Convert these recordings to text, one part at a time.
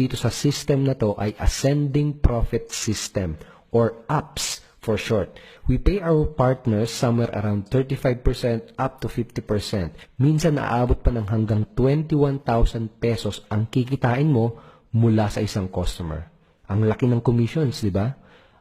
dito sa system na to ay ascending profit system or APS for short. We pay our partners somewhere around 35% up to 50%. Minsan naabot pa ng hanggang 21,000 pesos ang kikitain mo mula sa isang customer. Ang laki ng commissions, di ba?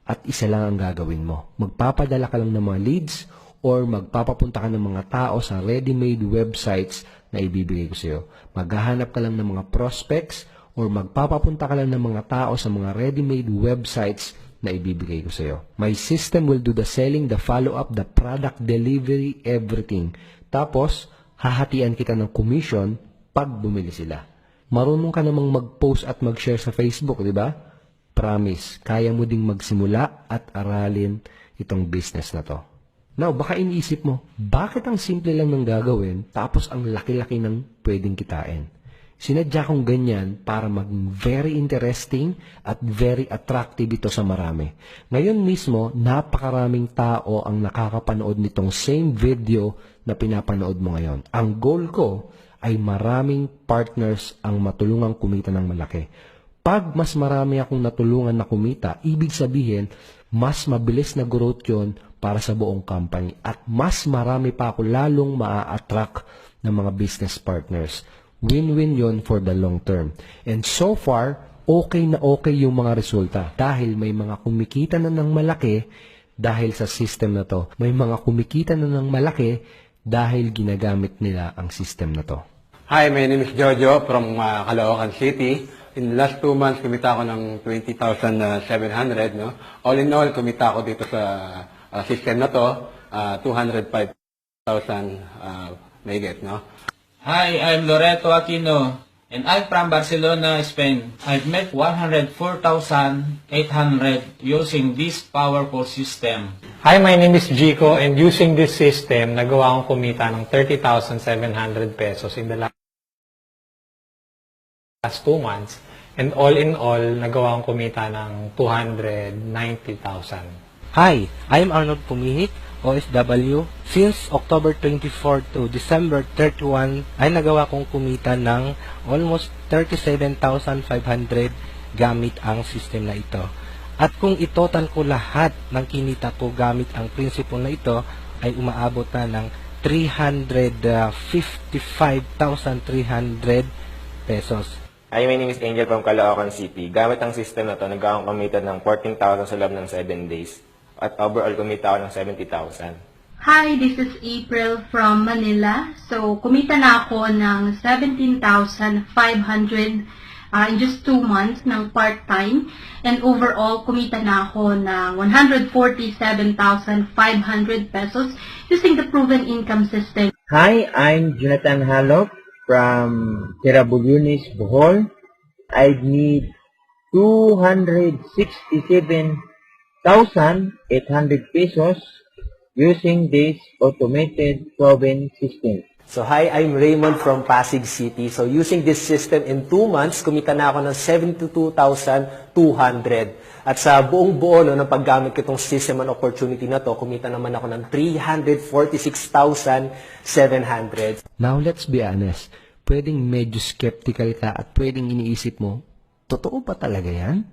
At isa lang ang gagawin mo. Magpapadala ka lang ng mga leads or magpapapunta ka ng mga tao sa ready-made websites na ibibigay ko sa iyo. Maghahanap ka lang ng mga prospects or magpapapunta ka lang ng mga tao sa mga ready-made websites na ibibigay ko sa iyo. My system will do the selling, the follow-up, the product delivery, everything. Tapos, hahatian kita ng commission pag bumili sila. Marunong ka namang mag-post at mag-share sa Facebook, di ba? Promise, kaya mo ding magsimula at aralin itong business na to. Now, baka iniisip mo, bakit ang simple lang ng gagawin tapos ang laki-laki ng pwedeng kitain? Sinadya kong ganyan para maging very interesting at very attractive ito sa marami. Ngayon mismo, napakaraming tao ang nakakapanood nitong same video na pinapanood mo ngayon. Ang goal ko ay maraming partners ang matulungang kumita ng malaki. Pag mas marami akong natulungan na kumita, ibig sabihin, mas mabilis na growth yon para sa buong company at mas marami pa ako lalong maa-attract ng mga business partners. Win-win yon for the long term. And so far, okay na okay yung mga resulta dahil may mga kumikita na ng malaki dahil sa system na to. May mga kumikita na ng malaki dahil ginagamit nila ang system na to. Hi, my name is Jojo from uh, Caloocan City. In last two months, kumita ako ng 20,700. No? All in all, kumita ako dito sa uh, system na to, uh, 205,000 uh, may get. No? Hi, I'm Loreto Aquino, and I'm from Barcelona, Spain. I've made 104,800 using this powerful system. Hi, my name is Jico and using this system, nagawa akong kumita ng 30,700 pesos in the la- last two months. And all in all, nagawa akong kumita ng 290,000. Hi, I am Arnold Pumihik, OSW. Since October 24 to December 31, ay nagawa kong kumita ng almost 37,500 gamit ang system na ito. At kung itotal ko lahat ng kinita ko gamit ang prinsipyo na ito, ay umaabot na ng 355,300 pesos. Hi, my name is Angel from Caloocan City. Gamit ang system na to, nagkakang kumita ng 14,000 sa loob ng 7 days. At overall, kumita ako ng 70,000. Hi, this is April from Manila. So, kumita na ako ng 17,500 uh, in just two months ng part-time. And overall, kumita na ako ng 147,500 pesos using the proven income system. Hi, I'm Jonathan Halok from Terabulunis, Bohol. I need 267,800 pesos using this automated proven system. So hi, I'm Raymond from Pasig City. So using this system in 2 months, kumita na ako ng 72,200. At sa buong buo no, ng paggamit ko itong system and opportunity na to, kumita naman ako ng 346,700. Now, let's be honest. Pwedeng medyo skeptical ka at pwedeng iniisip mo, totoo ba talaga yan?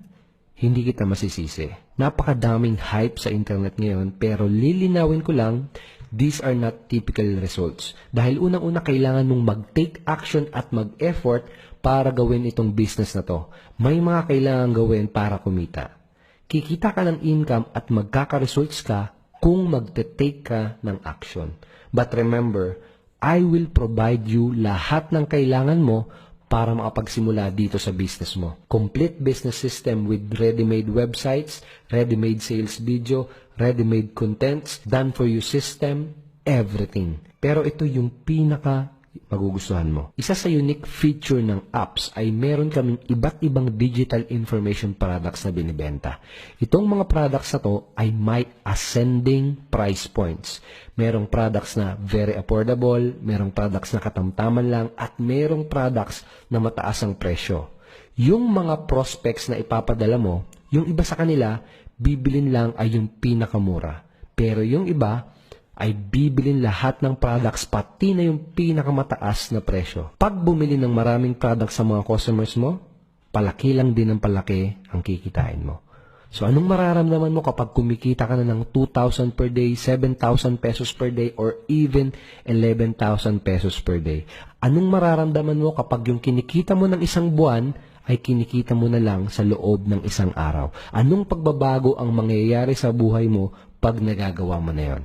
Hindi kita masisisi. Napakadaming hype sa internet ngayon pero lilinawin ko lang, these are not typical results. Dahil unang-una kailangan mong mag-take action at mag-effort para gawin itong business na to. May mga kailangan gawin para kumita. Kikita ka ng income at magkaka-results ka kung magte-take ka ng action. But remember, I will provide you lahat ng kailangan mo para makapagsimula dito sa business mo. Complete business system with ready-made websites, ready-made sales video, ready-made contents, done for you system, everything. Pero ito yung pinaka magugustuhan mo. Isa sa unique feature ng apps ay meron kaming iba't ibang digital information products na binibenta. Itong mga products na to ay may ascending price points. Merong products na very affordable, merong products na katamtaman lang, at merong products na mataas ang presyo. Yung mga prospects na ipapadala mo, yung iba sa kanila, bibilin lang ay yung pinakamura. Pero yung iba, ay bibilin lahat ng products pati na yung pinakamataas na presyo. Pag bumili ng maraming products sa mga customers mo, palaki lang din ng palaki ang kikitain mo. So anong mararamdaman mo kapag kumikita ka na ng 2,000 per day, 7,000 pesos per day, or even 11,000 pesos per day? Anong mararamdaman mo kapag yung kinikita mo ng isang buwan ay kinikita mo na lang sa loob ng isang araw? Anong pagbabago ang mangyayari sa buhay mo pag nagagawa mo na yon?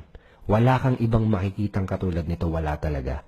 Wala kang ibang makikitang katulad nito, wala talaga.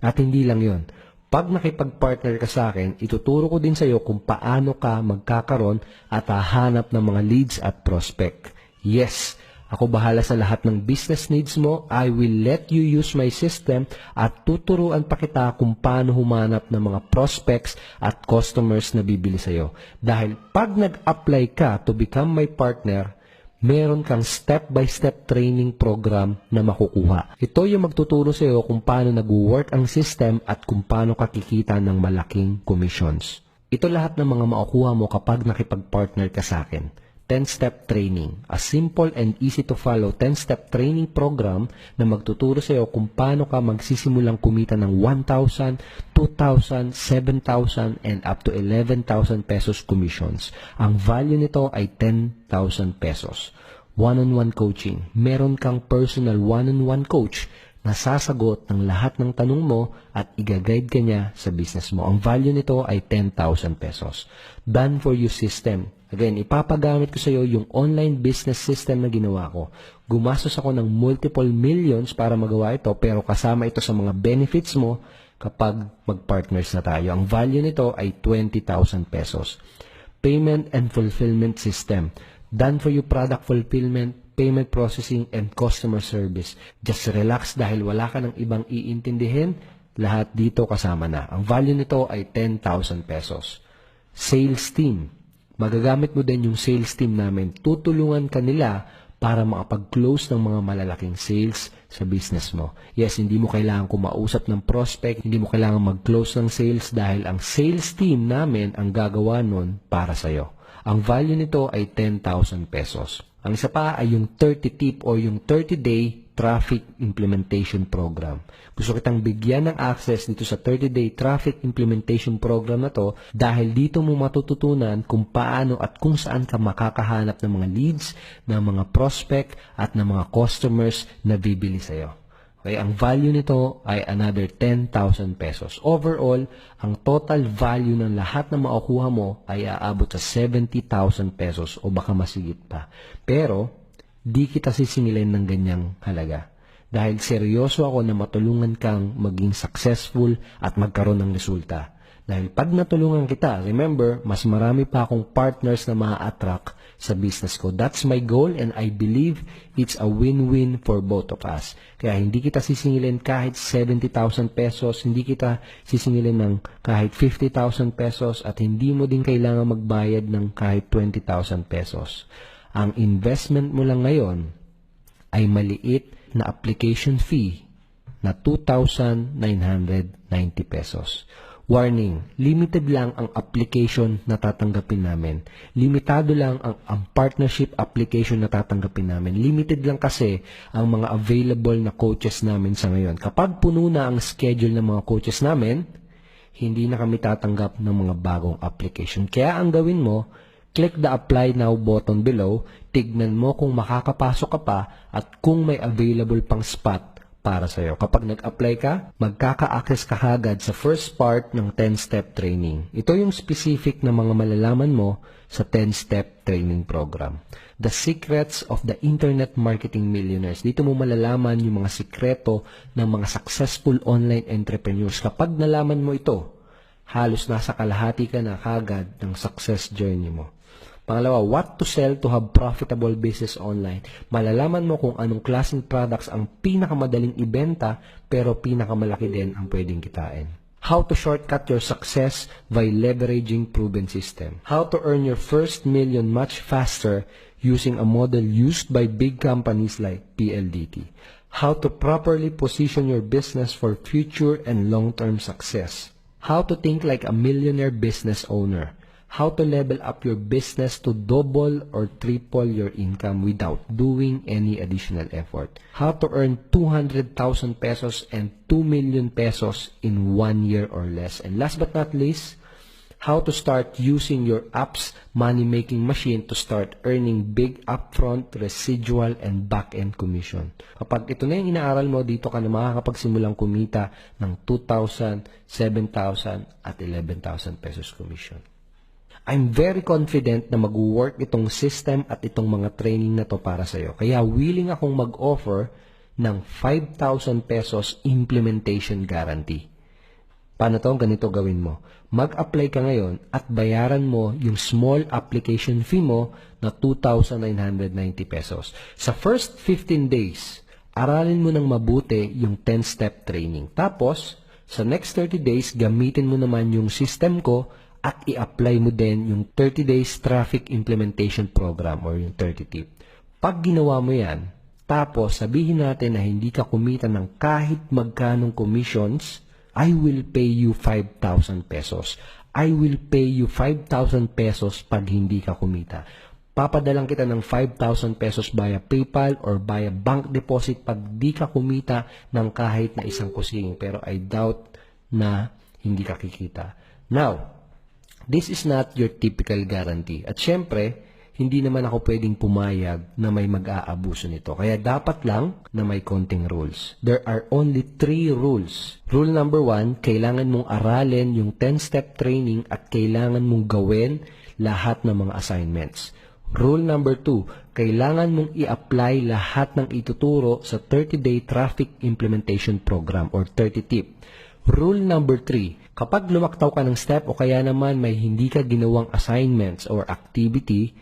At hindi lang yon. Pag nakipag-partner ka sa akin, ituturo ko din sa iyo kung paano ka magkakaroon at hahanap ng mga leads at prospect. Yes, ako bahala sa lahat ng business needs mo. I will let you use my system at tuturuan pa kita kung paano humanap ng mga prospects at customers na bibili sa iyo. Dahil pag nag-apply ka to become my partner, meron kang step-by-step training program na makukuha. Ito yung magtuturo sa iyo kung paano nag-work ang system at kung paano ka kikita ng malaking commissions. Ito lahat ng mga makukuha mo kapag nakipag-partner ka sa akin. 10-step training. A simple and easy to follow 10-step training program na magtuturo sa iyo kung paano ka magsisimulang kumita ng 1,000, 2,000, 7,000, and up to 11,000 pesos commissions. Ang value nito ay 10,000 pesos. One-on-one coaching. Meron kang personal one-on-one coach na sasagot ng lahat ng tanong mo at igaguide ka niya sa business mo. Ang value nito ay 10,000 pesos. Done for you system. Again, ipapagamit ko sa iyo yung online business system na ginawa ko. Gumastos ako ng multiple millions para magawa ito pero kasama ito sa mga benefits mo kapag mag-partners na tayo. Ang value nito ay 20,000 pesos. Payment and fulfillment system. Done for you product fulfillment, payment processing, and customer service. Just relax dahil wala ka ng ibang iintindihin. Lahat dito kasama na. Ang value nito ay 10,000 pesos. Sales team. Magagamit mo din yung sales team namin. Tutulungan ka nila para makapag-close ng mga malalaking sales sa business mo. Yes, hindi mo kailangan kumausap ng prospect, hindi mo kailangan mag-close ng sales dahil ang sales team namin ang gagawa nun para sa'yo. Ang value nito ay 10,000 pesos. Ang isa pa ay yung 30 tip o yung 30-day traffic implementation program. Gusto kitang bigyan ng access dito sa 30-day traffic implementation program na to dahil dito mo matututunan kung paano at kung saan ka makakahanap ng mga leads, ng mga prospect at ng mga customers na bibili sa'yo. Okay, ang value nito ay another 10,000 pesos. Overall, ang total value ng lahat na makukuha mo ay aabot sa 70,000 pesos o baka masigit pa. Pero, di kita sisingilin ng ganyang halaga. Dahil seryoso ako na matulungan kang maging successful at magkaroon ng resulta. Dahil pag natulungan kita, remember, mas marami pa akong partners na ma-attract sa business ko. That's my goal and I believe it's a win-win for both of us. Kaya hindi kita sisingilin kahit 70,000 pesos, hindi kita sisingilin ng kahit 50,000 pesos at hindi mo din kailangan magbayad ng kahit 20,000 pesos. Ang investment mo lang ngayon ay maliit na application fee na 2,990 pesos. Warning, limited lang ang application na tatanggapin namin. Limitado lang ang, ang partnership application na tatanggapin namin. Limited lang kasi ang mga available na coaches namin sa ngayon. Kapag puno na ang schedule ng mga coaches namin, hindi na kami tatanggap ng mga bagong application. Kaya ang gawin mo, click the apply now button below, tignan mo kung makakapasok ka pa at kung may available pang spot para sa iyo. Kapag nag-apply ka, magkaka-access ka agad sa first part ng 10-step training. Ito yung specific na mga malalaman mo sa 10-step training program. The Secrets of the Internet Marketing Millionaires. Dito mo malalaman yung mga sikreto ng mga successful online entrepreneurs. Kapag nalaman mo ito, halos nasa kalahati ka na kagad ng success journey mo. Pangalawa, what to sell to have profitable business online. Malalaman mo kung anong klaseng products ang pinakamadaling ibenta pero pinakamalaki din ang pwedeng kitain. How to shortcut your success by leveraging proven system. How to earn your first million much faster using a model used by big companies like PLDT. How to properly position your business for future and long-term success. How to think like a millionaire business owner how to level up your business to double or triple your income without doing any additional effort. How to earn 200,000 pesos and 2 million pesos in one year or less. And last but not least, how to start using your app's money-making machine to start earning big upfront, residual, and back-end commission. Kapag ito na yung inaaral mo, dito ka na makakapagsimulang kumita ng 2,000, 7,000, at 11,000 pesos commission. I'm very confident na mag-work itong system at itong mga training na to para sa'yo. Kaya willing akong mag-offer ng 5,000 pesos implementation guarantee. Paano to? Ganito gawin mo. Mag-apply ka ngayon at bayaran mo yung small application fee mo na 2,990 pesos. Sa first 15 days, aralin mo ng mabuti yung 10-step training. Tapos, sa next 30 days, gamitin mo naman yung system ko at i-apply mo din yung 30 days traffic implementation program or yung 30 tip. Pag ginawa mo yan, tapos sabihin natin na hindi ka kumita ng kahit magkanong commissions, I will pay you 5,000 pesos. I will pay you 5,000 pesos pag hindi ka kumita. Papadalang kita ng 5,000 pesos via PayPal or via bank deposit pag di ka kumita ng kahit na isang kusing. Pero I doubt na hindi ka kikita. Now, this is not your typical guarantee. At syempre, hindi naman ako pwedeng pumayag na may mag-aabuso nito. Kaya dapat lang na may konting rules. There are only three rules. Rule number one, kailangan mong aralin yung 10-step training at kailangan mong gawin lahat ng mga assignments. Rule number two, kailangan mong i-apply lahat ng ituturo sa 30-day traffic implementation program or 30 tip. Rule number three, kapag lumaktaw ka ng step o kaya naman may hindi ka ginawang assignments or activity,